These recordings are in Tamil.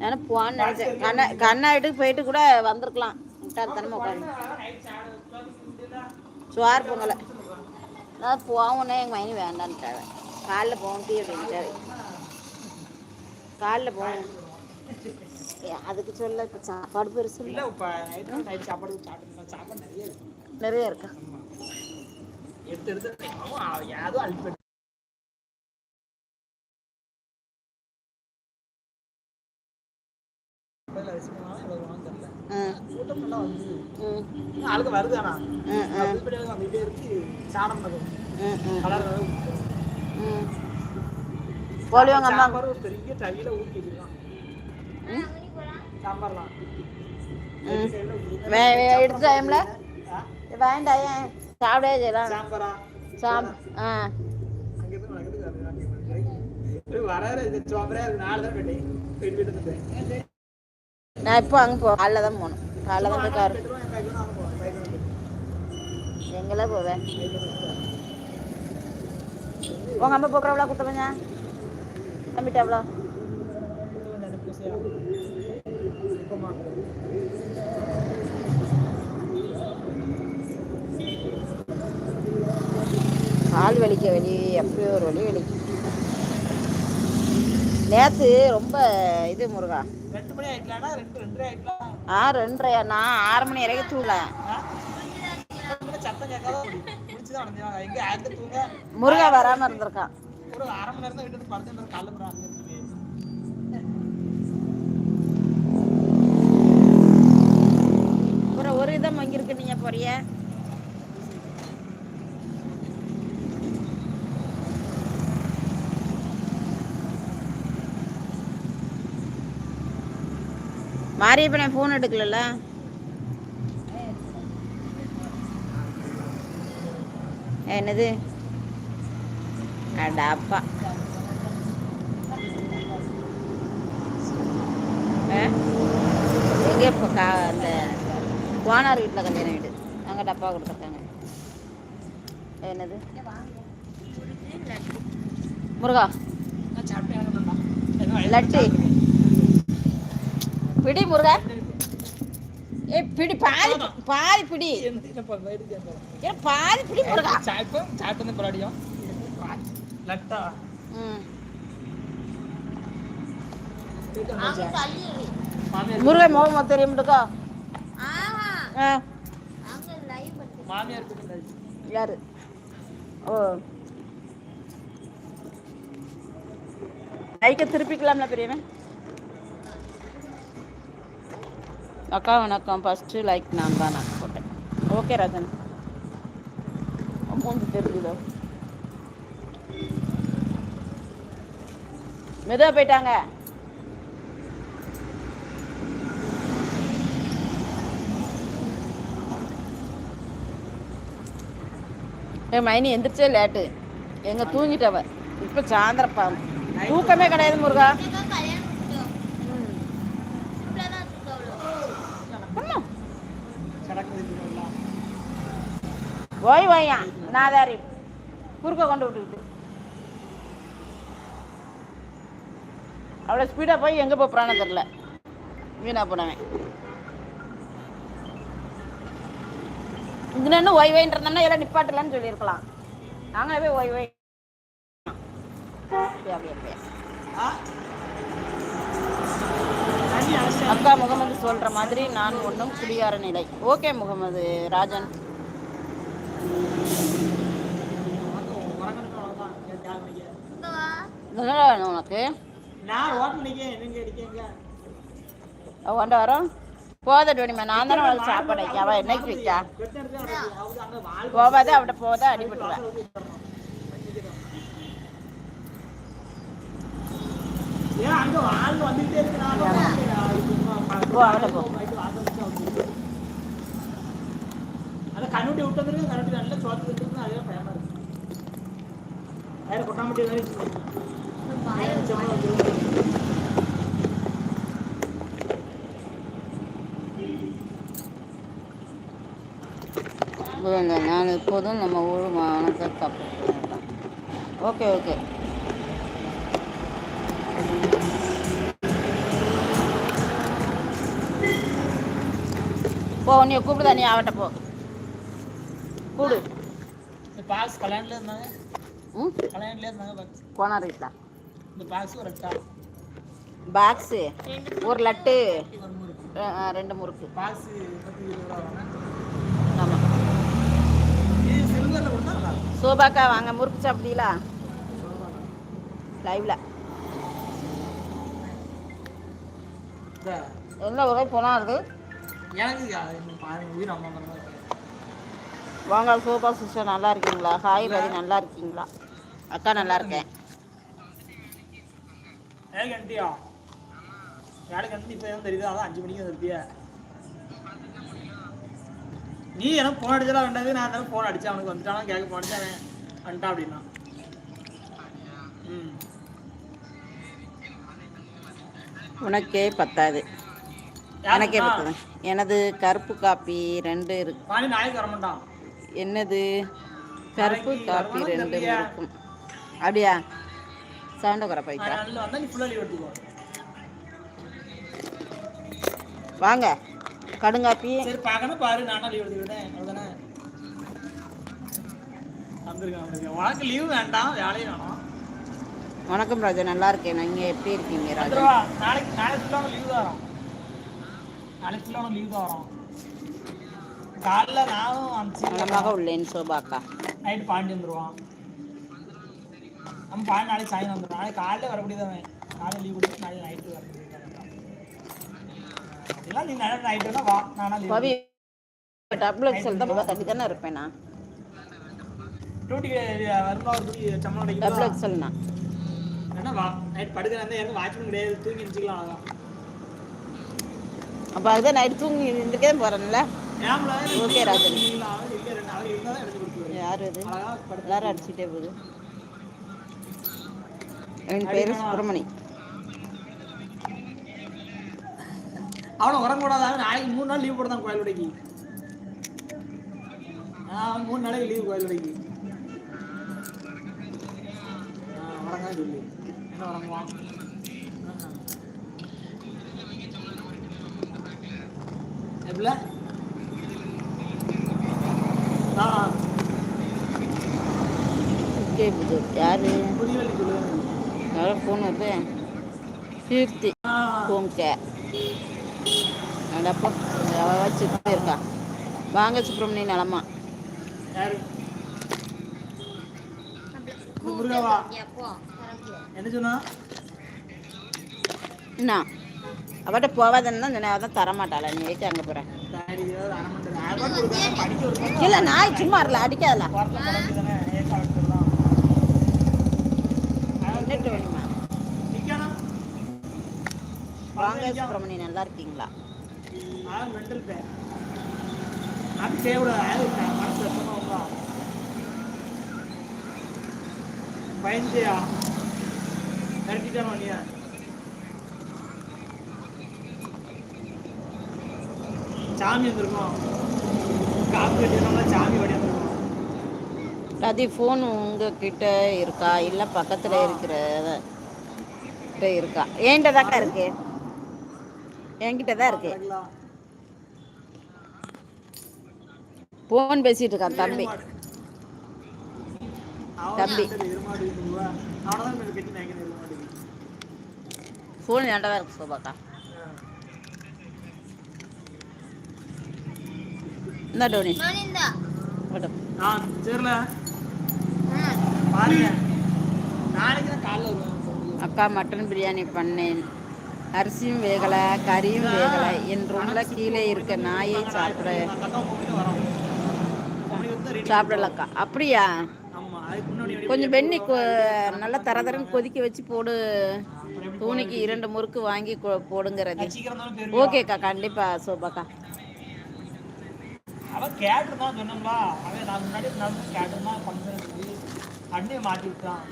நான் போன்னு நினைச்சேன். கண்ணா கண்ணா வீட்டுக்கு போயிட்டு கூட வந்திருக்கலாம். முட்டாள்தனமா உட்காந்து சோறு பொங்கலை. நான் போவோன்னே எங்கள் மைனி வேண்டான்ட்டாங்க. காலைல போவோம் டீ அப்படின்ட்டாரு. காலைல ஏ, அதுக்கு சொல்ல இப்போ சாப்பாடு பெருசு இல்ல. இல்லை இப்ப நைட்டு நைட் சாப்பாடு சாப்பிட்டு சாப்பாடு நிறைய இருக்கு நிறைய இருக்கா எடுத்து எடுத்து அவன் யாரோ அழிப்பு ஆ கூட்டம் நல்லா வந்து ம் ஆளுக்கு வருது ஆனா ம் ம் இப்படி வந்துட்டே இருக்கு சாணம் பண்ணுது ம் ம் கலர் ம் கோழி உங்க அம்மா பெரிய தவியில ஊற்றி சாம்பார்லாம். எடுத்த டைம்ல வேண்டாம் ஏன்? சாப்பிடவே செய்யலாம் சாம் ஆ. சோம்பரே நாலு தான் கட்டி போயிட்டு போயிட்டு வந்துட்டேன் நான் இப்போ அங்கே போ காலைல தான் போகணும் காலைல தான் போய் கார் எங்கெல்லாம் போவேன் உங்கள் அம்மா போக்குறவளா குத்தவங்க எவ்வளோ? கால் வலிக்க வலி அப்படியே ஒரு வலி வலிக்கும் நேற்று ரொம்ப இது முருகா. ஆ ரெண்டரையா? நான் ஆறு மணி வரைக்கும் தூங்கல. சத்தம் கேட்காத முடிச்சுதான் வந்தேன் எங்க ஆங்க தூங்க. முருகா வராமல் இருந்திருக்கான் ஒரு அரை மணி நேரம் தான் வீட்டு படுத்து கிளம்புறேன் அங்க இருந்து அப்புறம் ஒரு இதம் வாங்கியிருக்கு நீங்கள் போறிய மாரியப்பனை ஃபோன் எடுக்கலல்ல? என்னது? அடாப்பா ஆ? எங்கே இப்போ கா அந்த கோனார் வீட்டில் கல்யாண வீடு அங்கே டப்பா கொடுத்துருக்காங்க. என்னது? முருகா. லட்டு. பிடி முருகா ஏ பிடி பாதி பாதி பிடி. ஏ பாதி பிடி முருகா. சாப்பிட்டு போராடியும் லட்டா. முருகா முகம் தெரியும்டுக்கா யாரு? ஓ. லைக்கை திருப்பிக்கலாம்ல பெரியவன்? அக்கா வணக்கம். ஃபஸ்ட்டு லைக் நான் தான் நான் போட்டேன். ஓகே ரஜன். அமௌண்ட் தெரிஞ்சுதோ? மெதுவா போயிட்டாங்க. என் மைனி எந்திரிச்சே லேட்டு எங்க தூங்கிட்டவ. இப்போ சாயந்தரப்பா. தூக்கமே கிடையாது முருகா. ஓய் ஓய்யா நாதாரி குறுக்க கொண்டு விட்டுக்கிட்டு. அவ்வளோ ஸ்பீடாக போய் எங்கே போகிறான்னு தெரில வீணா போனவன். இது என்ன ஓய் எல்லாம் நிப்பாட்டலன்னு சொல்லியிருக்கலாம். நாங்களே போய் ஓய் அப்படியே, அப்படியே, அக்கா முகமது சொல்ற மாதிரி நான் ஒன்றும் குடியார நிலை. ஓகே முகமது ராஜன். இதெல்லாம் வேணும் உனக்கு? கொண்டு வரோம். போதட்டு வேணுமே நான் தானே அவளுக்கு சாப்பாடு வைக்க? அவள் என்னைக்கு வைக்கா? போவாத அவட்ட போதா அடிபட்டுருவேன் ஏன் அங்க வாழ் வந்துட்டே இருக்கு நான் போ அவட்ட போ. அந்த கண்ணுட்டி விட்டு வந்துருக்கு கண்ணுட்டி நல்லா சோத்து இருக்குது அதே ஃபேமஸ் வேற கொட்டாமட்டி நான் இப்போதும் நம்ம ஊர் மாணத்தை தப்பு. Okay okay. போ உன்னைய கூப்பிடுதா நீ ஆவட்ட போ. கூடு. இந்த பாக்ஸ் கல்யாணத்துல இருந்தாங்க. ம்? கல்யாணத்துல இருந்தாங்க பாக்ஸ் கோனார் வீட்டில் இந்த பாக்ஸ் ஒரு எட்டா பாக்ஸு? ஒரு லட்டு. ரெண்டு முறுக்கு பாக்ஸ் ஆமாம் சோபாக்கா வாங்க. முறுக்கு சாப்பிட்டீங்களா? லைவ்ல என்ன ஒரே போனால் இருக்கு எனக்கு வாங்க சோபா சிஸ்டர் நல்லா இருக்கீங்களா? ஹாய் ரவி நல்லா இருக்கீங்களா? அக்கா நல்லா இருக்கேன். நீ எனக்கு ஃபோன் அடிச்சா வேண்டாது நான் இருந்தாலும் ஃபோன் அடிச்சேன். அவனுக்கு வந்துட்டானா? கேட்க போனேன். வந்துட்டான் அப்படின்னா. ம். உனக்கே பத்தாது. எனக்கே பத்தாது. எனது கருப்பு காப்பி ரெண்டு இருக்கு. நாளைக்கு வர மாட்டான் என்னது? கருப்பு காப்பி ரெண்டு. இருக்கும் அப்படியா? சவுண்ட குறை போயிட்டா? நல்ல வந்தா நீ ஃபுல்லாக லீவ் எடுத்துக்கோ வாங்க கடுங்காப்பி வணக்கம் ராஜா. நல்லா இருக்கேன். நீங்கள் எப்படி இருக்கீங்க ராஜா? நாளைக்கு நாளைக்கு லீவ் தான் நாளைக்கு லீவ் தான் வரோம். காலைல நானும் நலமாக அனுப்பிச்சு உள்ளேன் சோபாக்கா நைட்டு பாண்டி வந்துருவான். நம்ம பாண்டி நாளைக்கு சாயந்தரம் வந்துடும் நாளைக்கு காலையில வர முடியாதவன் காலையில் லீவ் கொடுத்து நாளைக்கு நைட்டு வர முடியாது நீ நாளைக்கு நைட்டு வேணா வா. நானா பவி டபுள் எக்ஸல் தான் தட்டி தானே இருப்பேன்? நான் டியூட்டிக்கு வருமா ஒரு துணி சம்பளம் டபுள் கிடைக்குதா எக்ஸல்னா வேணா வா. நைட் படுக்கிறேன் எனக்கு வாட்ச்மேன் கிடையாது. தூங்கி நினச்சிக்கலாம் அதான். அப்போ அதுதான் நைட்டு தூங்கி இருந்துக்கே போகிறேன்ல ஓகே ராஜன் யார் படுத்து எல்லாரும் அடிச்சுட்டே போகுது. என் பேர் சுப்பிரமணி. அவனை உறங்கக்கூடாது அவன் நாளைக்கு மூணு நாள் லீவ் போடுதான் கோயிலுடைக்கு. மூணு நாளைக்கு லீவ் கோயிலுடைக்கு. உறங்க சொல்லு. என்ன உறங்குவான்? எப்படில ஆ ஓகே புது. யாரு? யாரோ ஃபோன் வருது. கீர்த்தி கோம்கே அடப்போ வச்சுட்டு இருக்கா வாங்க சுப்பிரமணி நலமா. என்ன அவட்ட போவாதன்னு தான் சொன்னேன். அதான் தரமாட்டாள. நீ ஏச்சு அங்கே போகிறேன் டாடி ஏதாவது அரை மணி நேரம் பேர் அது செய்யக்கூடாது மனசு வருஷமா உங்களா பயந்தியா? நீ சாமி வந்திருக்கோம். காப்பு கட்டிருக்கோம்னா சாமி வடி ரதி ஃபோன் உங்ககிட்ட இருக்கா இல்லை பக்கத்தில் இருக்கிற கிட்ட இருக்கா என்கிட்ட தாக்கா இருக்கு என்கிட்ட தான் இருக்கு. ஃபோன் பேசிட்டு இருக்கான் தம்பி தம்பி. ஃபோன் தான் இருக்கு சோபாக்கா இந்த டோனி விடு. ஆ, சரில. பாருங்க. நாளைக்கு தான் காலைல வருவேன் சொல்லுங்க. அக்கா மட்டன் பிரியாணி பண்ணேன். அரிசியும் வேகலை கறியும் வேகலை. என் ரூம்ல கீழே இருக்க நாயை சாப்பிட. சாப்பிடலக்கா. அப்படியா? கொஞ்சம் வெண்ணி நல்லா தர தரன்னு கொதிக்க வச்சு போடு. தூணிக்கு இரண்டு முறுக்கு வாங்கி போடுங்கிறது. ஓகேக்கா கண்டிப்பா சோபாக்கா. அவன் கேட்டிருந்தான் சொன்னோம்ல அவன் நான் முன்னாடி நான் கேட்டிருந்தான் ஃபங்க்ஷன் அண்ணியை மாட்டி விட்டான்.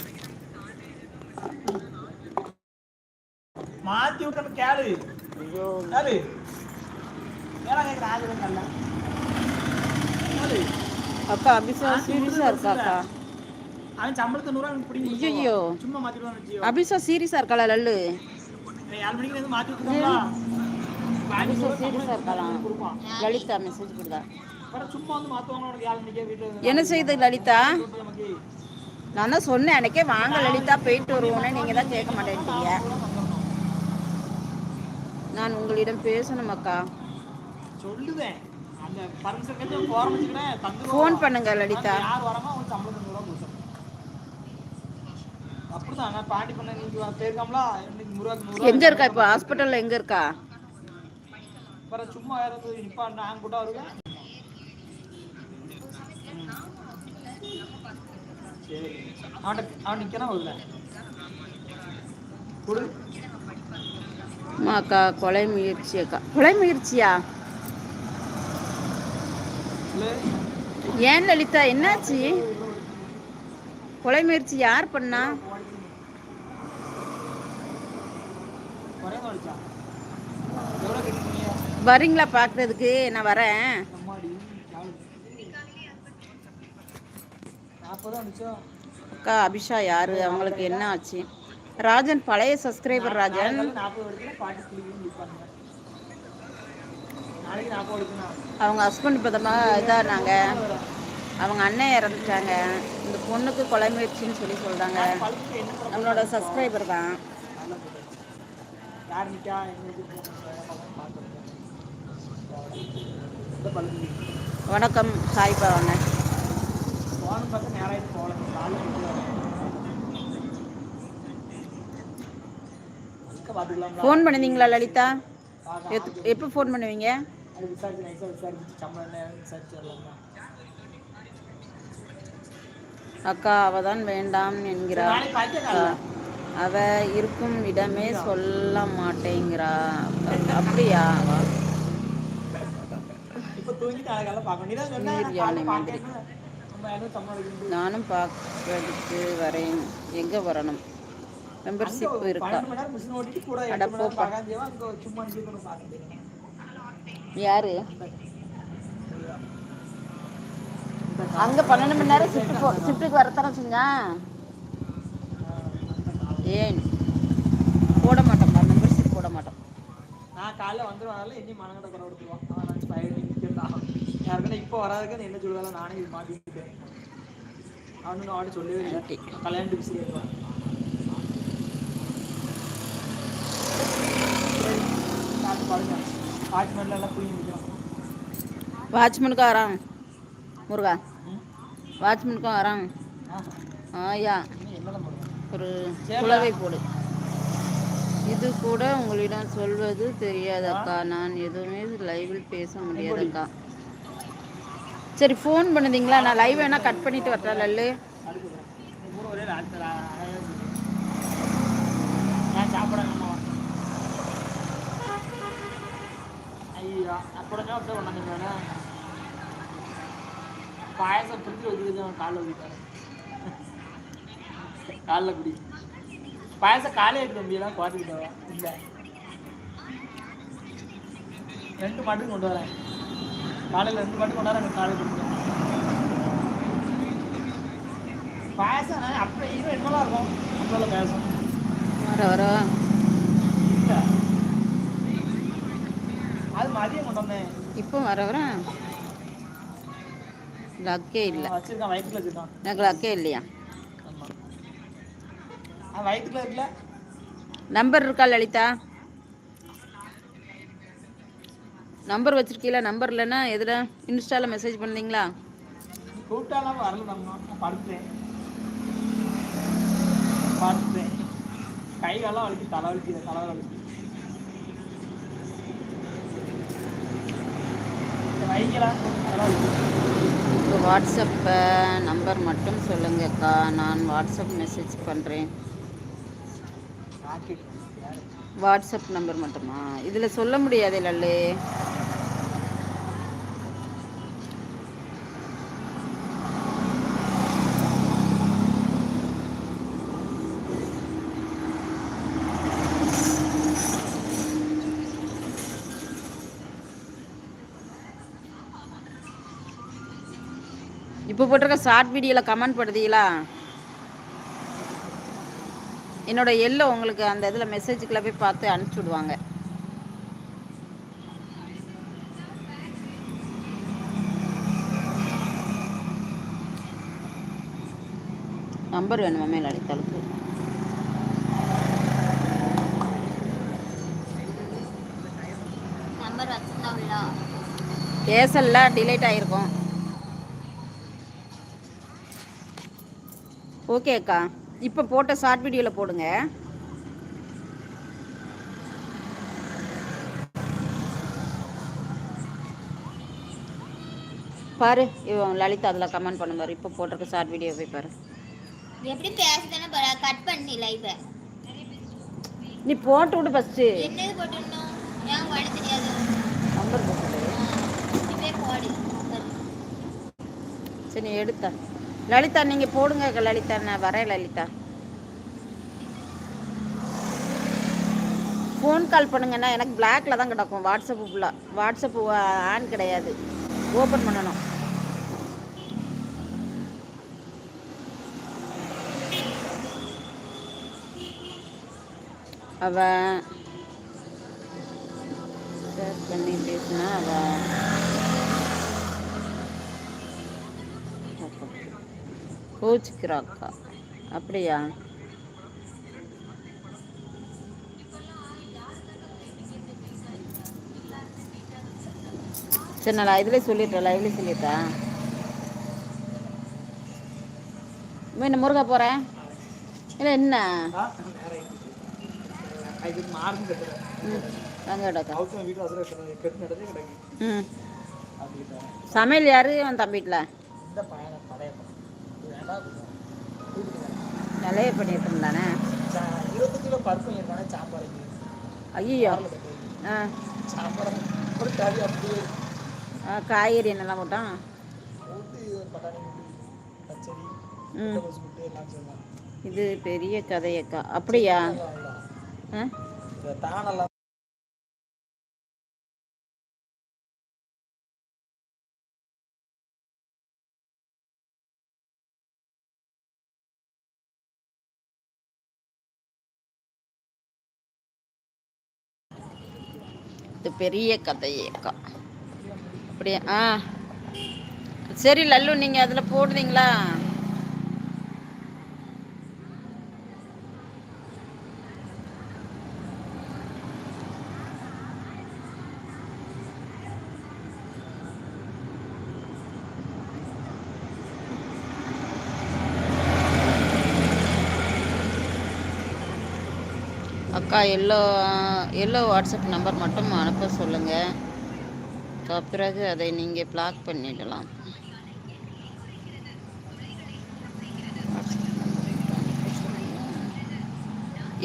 மாத்தி விட்டோம் கேளு. ஐயோ. கேளு. ஏன்னா கேட்குறேன் ஆகுது நல்லா. கேளு. அக்கா அபிஷா சீரியஸா இருக்காக்கா? அவன் சம்பளத்தை நூறுவா எனக்கு பிடிக்கும் ஐயையோ. சும்மா மாத்திடுவான் வச்சியோ அபிஷா சீரியஸா இருக்காளா லல்லு? ஏழு மணிக்கு வந்து மாத்தி இருக்கலாம் கொடுப்பான். லலிதா மெசேஜ் கொடுத்தா. சும்மா வந்து வீட்டில் என்ன செய்யுது லலிதா? நான் தான் சொன்னேன் அன்னைக்கே வாங்க லலிதா போயிட்டு வருவோன்னு. நீங்கள் தான் கேட்க மாட்டேன்ட்டீங்க நான் உங்களிடம் பேசணும் அக்கா. தந்து ஃபோன் பண்ணுங்க லலிதா. எங்க இருக்கா? இப்போ ஹாஸ்பிட்டல்ல எங்க இருக்கா? சும்மா வேற போய் நிப்பா நான் கூட வருவேன் சரி அவன் நிற்கனா வருல. கொடு. அம்மா அக்கா கொலை முயற்சி அக்கா. கொலை முயற்சியா? ஏன் லலிதா என்னாச்சு? கொலை முயற்சி யார் பண்ணா? வரீங்களா பார்க்கறதுக்கு? நான் வரேன். அக்கா அபிஷா யாரு? அவங்களுக்கு என்ன ஆச்சு? ராஜன் பழைய சப்ஸ்கிரைபர் ராஜன். அவங்க ஹஸ்பண்ட் இப்போ இதானாங்க அவங்க அண்ணன் இறந்துட்டாங்க. இந்த பொண்ணுக்கு கொலை முயற்சின்னு சொல்லி சொல்கிறாங்க நம்மளோட சப்ஸ்கிரைபர் தான். வணக்கம் சாய்ப்பா வாங்க போகணும் பார்த்தா ஆயிட்டு போகல ஃபோன் பண்ணிருந்தீங்களா லலிதா? எப்போ ஃபோன் பண்ணுவீங்க? அக்கா அவ தான் வேண்டாம் என்கிறா. நாளைக்கு பார்த்து அக்கா, அவ இருக்கும் இடமே சொல்ல மாட்டேங்கிறா. அப்படியா? நீர் யானை மாதிரி. நானும் பார்க்கறதுக்கு வரேன். எங்கே வரணும்? மெம்பர்ஷிப் இருக்கா? பன்னெண்டு மணி நேரம் மிஷின் ஓட்டிட்டு கூட அட எட்டு மணி நேரம் போப்பா. பார்க்காம செய்வா, அங்க சும்மா நின்று பார்க்க முடியும் யாரு? அங்க பன்னெண்டு மணி நேரம் ஷிஃப்ட் போ ஷிஃப்ட்டுக்கு வரத்தானே செஞ்சா? ஏன் போட மாட்டோம்ப்பா மெம்பர்ஷிப் போட மாட்டோம். நான் காலைல வந்துடுவாங்கல்ல என்னையும் மனங்கட குறை கொடுத்துருவான் அவன் நான் பயிர் நிற்கிறான் யாருக்குன்னா இப்போ வராதுக்கு என்ன சொல்லுவாங்க நானே இது மாட்டிக்கிட்டேன் அவனு அவனு சொல்லவே இல்லை. கல்யாணம் பாருங்க. எல்லாம் புரிஞ்சு நிற்கிறான் வாட்ச்மேனுக்கும் வரான் முருகா. வாட்ச்மேனுக்கும் வரான் ஆயா. ஒரு குலவை போடு. இது கூட உங்களிடம் சொல்வது தெரியாதக்கா. நான் எதுவுமே லைவில் பேச முடியாதக்கா. சரி ஃபோன் பண்ணுதீங்களா? நான் லைவ் வேணால் கட் பண்ணிட்டு வரேன் லல்லு? பாயசம் பிடிச்சி வச்சுக்கிட்டு அவன் காலில் ஊற்றிட்டாரு காலில் குடி. பாயசம் காலையில் எடுத்து தம்பியெல்லாம் குவாட்டிக்கிட்டவா இல்லை ரெண்டு மாட்டுக்கு கொண்டு வரேன். காலையில் ரெண்டு மாட்டுக்கு கொண்டு வரேன் காலையில் கொடுத்து பாயசம் அப்போ இது என்னலாம் இருக்கும்? அப்போல பாயசம் வர வர. அது மதியம் இப்போ வர வர. லக்கே இல்லை. வச்சிருக்கான் வயிற்றுல வச்சிருக்கான். எனக்கு லக்கே இல்லையா? வயிற்றுல இருக்குல்ல? நம்பர் இருக்கா லலிதா? நம்பர் வச்சிருக்கீங்களா நம்பர் இல்லைன்னா எதில் இன்ஸ்டாவில் மெசேஜ் பண்ணீங்களா நீ கூப்பிட்டாலாம் வரல நம்ம நான் படுத்துட்டேன். படுத்துட்டேன். கை காலம் வலிக்கு தலை வலிக்கு தலை வாட்ஸ்அப்பை நம்பர் மட்டும் சொல்லுங்கக்கா. நான் வாட்ஸ்அப் மெசேஜ் பண்ணுறேன் வாட்ஸ்அப் நம்பர் மட்டுமா? இதில் சொல்ல முடியாதே லல்லு. போட்டிருக்க ஷார்ட் வீடியோவில் கமெண்ட் படுதீங்களா? என்னோடய எல்லோ உங்களுக்கு அந்த இதில் மெசேஜுக்குள்ளே போய் பார்த்து அனுப்பிச்சி விடுவாங்க. நம்பர் வேணுமா மேல் அடித்தாளுக்கு பேசல டிலேட் ஆகிருக்கும் ஓகே அக்கா. இப்போ போட்ட ஷார்ட் வீடியோவில் போடுங்க. பாரு இவன் லலிதா அதில் கமெண்ட் பண்ண பாரு. இப்போ போட்டிருக்க ஷார்ட் வீடியோ போய் பாரு. எப்படி பேசுதானே பாரு கட் பண்ணி லைவ் நீ போட்டு விடு ஃபஸ்ட்டு என்னது போட்டுருந்தோம் ஏன் போட தெரியாது? நம்பர் போட்டு சரி நீ எடுத்தா. லலிதா நீங்கள் போடுங்க லலிதா. நான் வரேன் லலிதா. ஃபோன் கால் பண்ணுங்கன்னா எனக்கு பிளாக்ல தான் கிடக்கும். வாட்ஸ்அப்பு ஃபுல்லாக வாட்ஸ்அப்பு ஆன் கிடையாது. ஓப்பன் பண்ணணும். அவன் பண்ணி பேசினா அவன் கோச்சிக்கிறாக்கா? அப்படியா? சரி நான் இதுலேயே சொல்லிட்டேன் லைவ்லேயே சொல்லிட்டேன் மீன் முருகா போகிறேன் இல்லை என்ன? சமையல் யாரு அவன் தம்பி வீட்டில் இந்த பையனை படைய வேண்டாம் நிலைய பண்ணிட்டு இருந்தானே இருபத்தஞ்சு கிலோ பருப்பு இருந்தானே சாம்பார் ஐயோ ஆ. கறி அப்படியே. ஆ, காய்கறி என்னெல்லாம் போட்டான் போட்டு பட்டாணி முட்டி பச்சடி ம். முட்டைகோஸ் முட்டை எல்லாம் சொல்லலாம் இது பெரிய கதையக்கா அப்படியா? ஆ? இதை பெரிய கதையக்கா. அப்படியா ஆ. சரி லல்லு நீங்கள் அதில் போடுறீங்களா? அக்கா எல்லோ எல்லோ வாட்ஸ்அப் நம்பர் மட்டும் அனுப்ப சொல்லுங்கள் பிறகு அதை நீங்கள் பிளாக் பண்ணிடலாம்.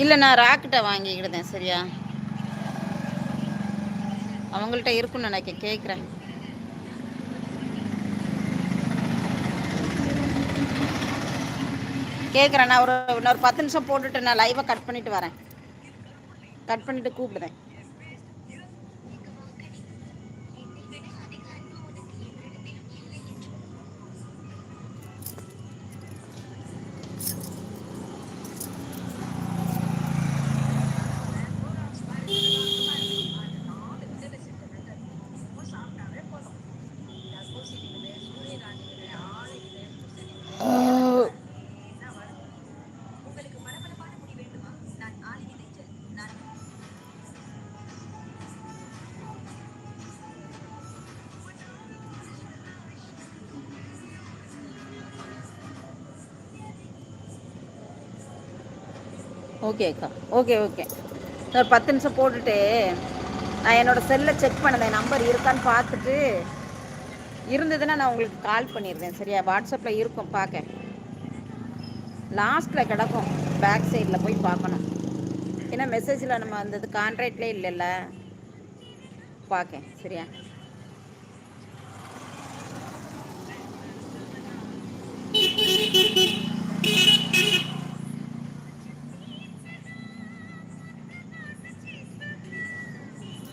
இல்லை நான் ராக்கிட்ட வாங்கிக்கிடுதேன் சரியா? அவங்கள்ட்ட இருக்குன்னு நினைக்க கேட்குறேன் கேட்குறேன் நான் ஒரு இன்னொரு பத்து நிமிஷம் போட்டுட்டு நான் லைவை கட் பண்ணிட்டு வரேன். கட் பண்ணிட்டு கூப்பிடுறேன். ஓகே அக்கா. Okay okay. ஒரு பத்து நிமிஷம் போட்டுட்டு நான் என்னோட செல்லை செக் பண்ணதேன் நம்பர் இருக்கான்னு பார்த்துட்டு இருந்ததுன்னா நான் உங்களுக்கு கால் பண்ணிடுறேன் சரியா? வாட்ஸ்அப்பில் இருக்கும் பார்க்க. லாஸ்ட்டில் கிடக்கும் பேக் சைடில் போய் பார்க்கணும். ஏன்னா மெசேஜில் நம்ம வந்தது கான்ட்ராக்ட்லேயே இல்லைல்ல? பார்க்கேன் சரியா?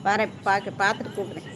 வரேன் பார்க்க பார்த்துட்டு கூப்பிட்றேன்.